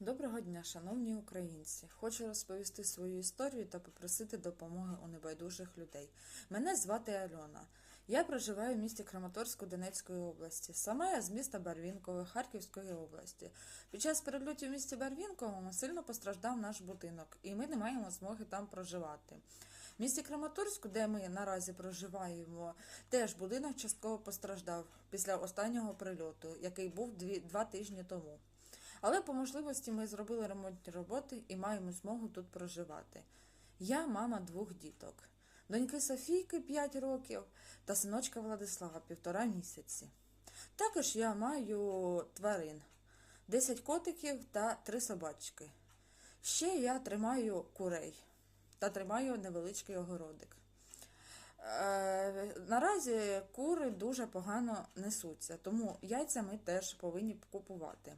Доброго дня, шановні українці! Хочу розповісти свою історію та попросити допомоги у небайдужих людей. Мене звати Альона. Я проживаю в місті Краматорську Донецької області. Сама я з міста Барвінкове Харківської області. Під час перельотів в місті Барвінковому сильно постраждав наш будинок, і ми не маємо змоги там проживати. В місті Краматорську, де ми наразі проживаємо, теж будинок частково постраждав після останнього прильоту, який був два тижні тому. Але по можливості ми зробили ремонтні роботи і маємо змогу тут проживати. Я мама двох діток. Доньки Софійки 5 років та синочка Владислава півтора місяці. Також я маю тварин 10 котиків та 3 собачки. Ще я тримаю курей та тримаю невеличкий огородик. Е, наразі кури дуже погано несуться, тому яйця ми теж повинні купувати.